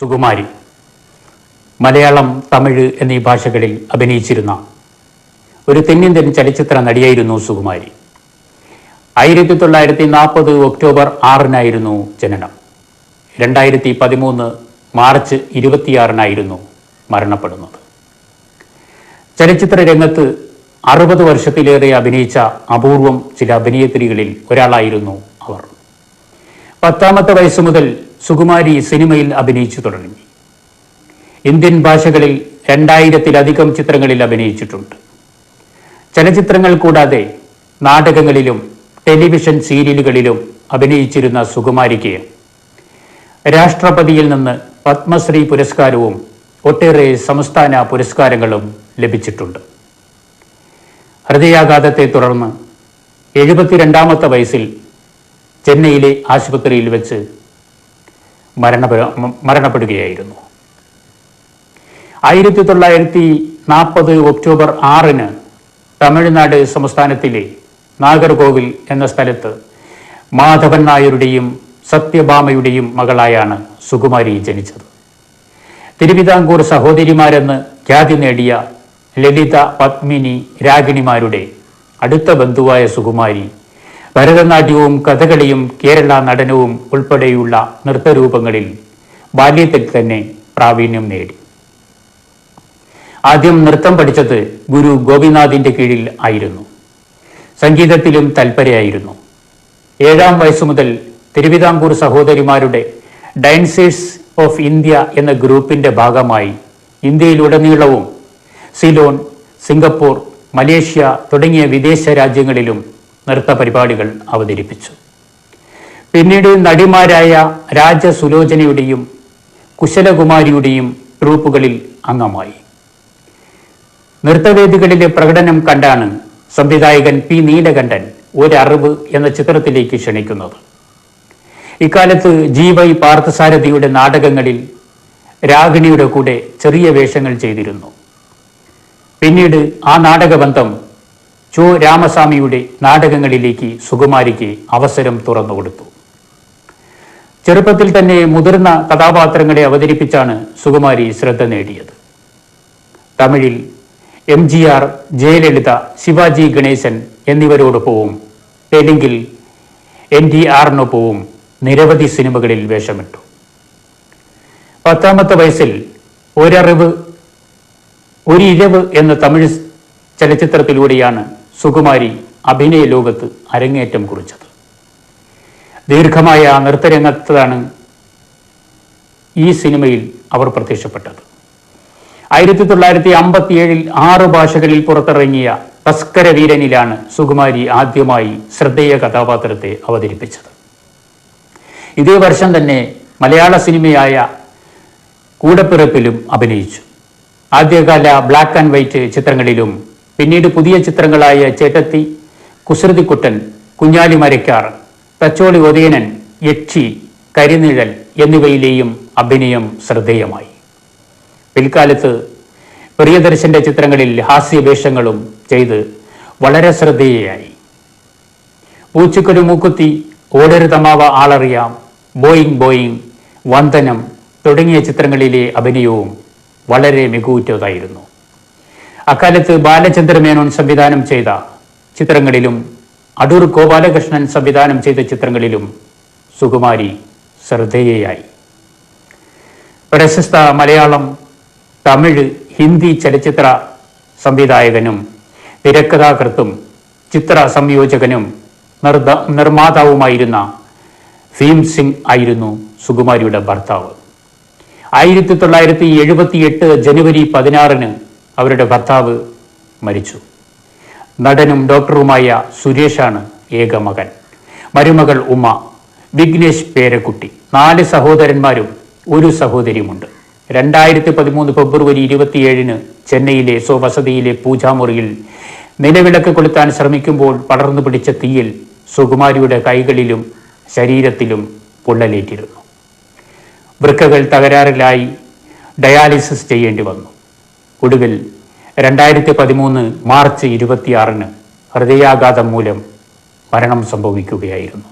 സുകുമാരി. മലയാളം തമിഴ് എന്നീ ഭാഷകളിൽ അഭിനയിച്ചിരുന്ന ഒരു തെന്നിന്ത്യൻ ചലച്ചിത്ര നടിയായിരുന്നു സുകുമാരി. ആയിരത്തി തൊള്ളായിരത്തി നാൽപ്പത് ഒക്ടോബർ ആറിനായിരുന്നു ജനനം. രണ്ടായിരത്തി പതിമൂന്ന് മാർച്ച് ഇരുപത്തിയാറിനായിരുന്നു മരണപ്പെടുന്നത്. ചലച്ചിത്ര രംഗത്ത് അറുപത് വർഷത്തിലേറെ അഭിനയിച്ച അപൂർവം ചില അഭിനേത്രികളിൽ ഒരാളായിരുന്നു പത്താമത്തെ വയസ്സ് മുതൽ സുകുമാരി സിനിമയിൽ അഭിനയിച്ചു തുടങ്ങി. ഇന്ത്യൻ ഭാഷകളിൽ രണ്ടായിരത്തിലധികം ചിത്രങ്ങളിൽ അഭിനയിച്ചിട്ടുണ്ട്. ചലച്ചിത്രങ്ങൾ കൂടാതെ നാടകങ്ങളിലും ടെലിവിഷൻ സീരിയലുകളിലും അഭിനയിച്ചിരുന്ന സുകുമാരിക്ക് രാഷ്ട്രപതിയിൽ നിന്ന് പത്മശ്രീ പുരസ്കാരവും ഒട്ടേറെ സംസ്ഥാന പുരസ്കാരങ്ങളും ലഭിച്ചിട്ടുണ്ട്. ഹൃദയാഘാതത്തെ തുടർന്ന് എഴുപത്തിരണ്ടാമത്തെ വയസ്സിൽ ചെന്നൈയിലെ ആശുപത്രിയിൽ വെച്ച് മരണപ്പെ മരണപ്പെടുകയായിരുന്നു. ആയിരത്തി തൊള്ളായിരത്തി നാൽപ്പത് ഒക്ടോബർ ആറിന് തമിഴ്നാട് സംസ്ഥാനത്തിലെ നാഗർകോവിൽ എന്ന സ്ഥലത്ത് മാധവൻ നായരുടെയും സത്യഭാമയുടെയും മകളായാണ് സുകുമാരി ജനിച്ചത്. തിരുവിതാംകൂർ സഹോദരിമാരെന്ന് ഖ്യാതി നേടിയ ലളിത പത്മിനി രാഗിണിമാരുടെ അടുത്ത ബന്ധുവായ സുകുമാരി ഭരതനാട്യവും കഥകളിയും കേരള നടനവും ഉൾപ്പെടെയുള്ള നൃത്തരൂപങ്ങളിൽ ബാല്യത്തിൽ തന്നെ പ്രാവീണ്യം നേടി. ആദ്യം നൃത്തം പഠിച്ചത് ഗുരു ഗോപിനാഥിന്റെ കീഴിൽ ആയിരുന്നു. സംഗീതത്തിലും തൽപരയായിരുന്നു. ഏഴാം വയസ്സു മുതൽ തിരുവിതാംകൂർ സഹോദരിമാരുടെ ഡൈൻസേഴ്സ് ഓഫ് ഇന്ത്യ എന്ന ഗ്രൂപ്പിന്റെ ഭാഗമായി ഇന്ത്യയിലുടനീളവും സിലോൺ സിംഗപ്പൂർ മലേഷ്യ തുടങ്ങിയ വിദേശ രാജ്യങ്ങളിലും നൃത്ത പരിപാടികൾ അവതരിപ്പിച്ചു. പിന്നീട് നടിമാരായ രാജസുലോചനയുടെയും കുശലകുമാരിയുടെയും ട്രൂപ്പുകളിൽ അംഗമായി. നൃത്തവേദികളിലെ പ്രകടനം കണ്ടാണ് സംവിധായകൻ പി നീലകണ്ഠൻ ഒരറിവ് എന്ന ചിത്രത്തിലേക്ക് ക്ഷണിക്കുന്നത്. ഇക്കാലത്ത് ജി വൈ പാർത്ഥസാരഥിയുടെ നാടകങ്ങളിൽ രാഗിണിയുടെ കൂടെ ചെറിയ വേഷങ്ങൾ ചെയ്തിരുന്നു. പിന്നീട് ആ നാടകബന്ധം ചോ രാമസ്വാമിയുടെ നാടകങ്ങളിലേക്ക് സുകുമാരിക്ക് അവസരം തുറന്നു കൊടുത്തു. ചെറുപ്പത്തിൽ തന്നെ മുതിർന്ന കഥാപാത്രങ്ങളെ അവതരിപ്പിച്ചാണ് സുകുമാരി ശ്രദ്ധ നേടിയത്. തമിഴിൽ M G R Jayalalitha Sivaji Ganesan എന്നിവരോടൊപ്പവും തെലുങ്കിൽ എൻ ഡി ആറിനൊപ്പവും നിരവധി സിനിമകളിൽ വേഷമിട്ടു. പത്താമത്തെ വയസ്സിൽ ഒരറിവ് ഒരു ഇരവ് എന്ന തമിഴ് ചലച്ചിത്രത്തിലൂടെയാണ് സുകുമാരി അഭിനയ ലോകത്ത് അരങ്ങേറ്റം കുറിച്ചത്. ദീർഘമായ നൃത്തരംഗത്താണ് ഈ സിനിമയിൽ അവർ പ്രത്യക്ഷപ്പെട്ടത്. ആയിരത്തി തൊള്ളായിരത്തി അമ്പത്തിയേഴിൽ ആറ് ഭാഷകളിൽ പുറത്തിറങ്ങിയ തസ്കര വീരനിലാണ് സുകുമാരി ആദ്യമായി ശ്രദ്ധേയ കഥാപാത്രത്തെ അവതരിപ്പിച്ചത്. ഇതേ വർഷം തന്നെ മലയാള സിനിമയായ കൂടപ്പിറപ്പിലും അഭിനയിച്ചു. ആദ്യകാല ബ്ലാക്ക് ആൻഡ് വൈറ്റ് ചിത്രങ്ങളിലും പിന്നീട് പുതിയ ചിത്രങ്ങളായ ചേട്ടത്തി കുസൃതിക്കുട്ടൻ കുഞ്ഞാലി മരക്കാർ തച്ചോളി ഉദയനൻ യക്ഷി കരിനിഴൽ എന്നിവയിലെയും അഭിനയം ശ്രദ്ധേയമായി. പിൽക്കാലത്ത് പ്രിയദർശന്റെ ചിത്രങ്ങളിൽ ഹാസ്യവേഷങ്ങളും ചെയ്ത് വളരെ ശ്രദ്ധേയയായി. പൂച്ചക്കൊരു മൂക്കുത്തി ഓടരുതമാവ ആളറിയാം ബോയിങ് ബോയിങ് വന്ദനം തുടങ്ങിയ ചിത്രങ്ങളിലെ അഭിനയവും വളരെ മികവുറ്റതായിരുന്നു. അക്കാലത്ത് ബാലചന്ദ്ര മേനോൻ സംവിധാനം ചെയ്ത ചിത്രങ്ങളിലും അടൂർ ഗോപാലകൃഷ്ണൻ സംവിധാനം ചെയ്ത ചിത്രങ്ങളിലും സുകുമാരി ശ്രദ്ധേയയായി. പ്രശസ്ത മലയാളം തമിഴ് ഹിന്ദി ചലച്ചിത്ര സംവിധായകനും തിരക്കഥാകൃത്തും ചിത്ര സംയോജകനും നിർമ്മാതാവുമായിരുന്ന ഭീം സിംഗ് ആയിരുന്നു സുകുമാരിയുടെ ഭർത്താവ്. ആയിരത്തി തൊള്ളായിരത്തി എഴുപത്തിയെട്ട് ജനുവരി പതിനാറിന് അവരുടെ ഭർത്താവ് മരിച്ചു. നടനും ഡോക്ടറുമായ സുരേഷാണ് ഏക മകൻ. മരുമകൾ ഉമ്മ വിഘ്നേഷ് പേരക്കുട്ടി. നാല് സഹോദരന്മാരും ഒരു സഹോദരിയുമുണ്ട്. രണ്ടായിരത്തി പതിമൂന്ന് ഫെബ്രുവരി ഇരുപത്തിയേഴിന് ചെന്നൈയിലെ സ്വവസതിയിലെ പൂജാമുറിയിൽ നിലവിളക്ക് കൊളുത്താൻ ശ്രമിക്കുമ്പോൾ പടർന്നു പിടിച്ച തീയിൽ സുകുമാരിയുടെ കൈകളിലും ശരീരത്തിലും പൊള്ളലേറ്റിരുന്നു. വൃക്കകൾ തകരാറിലായി ഡയാലിസിസ് ചെയ്യേണ്ടി വന്നു. ഒടുവിൽ രണ്ടായിരത്തി പതിമൂന്ന് മാർച്ച് ഇരുപത്തിയാറിന് ഹൃദയാഘാതം മൂലം മരണം സംഭവിക്കുകയായിരുന്നു.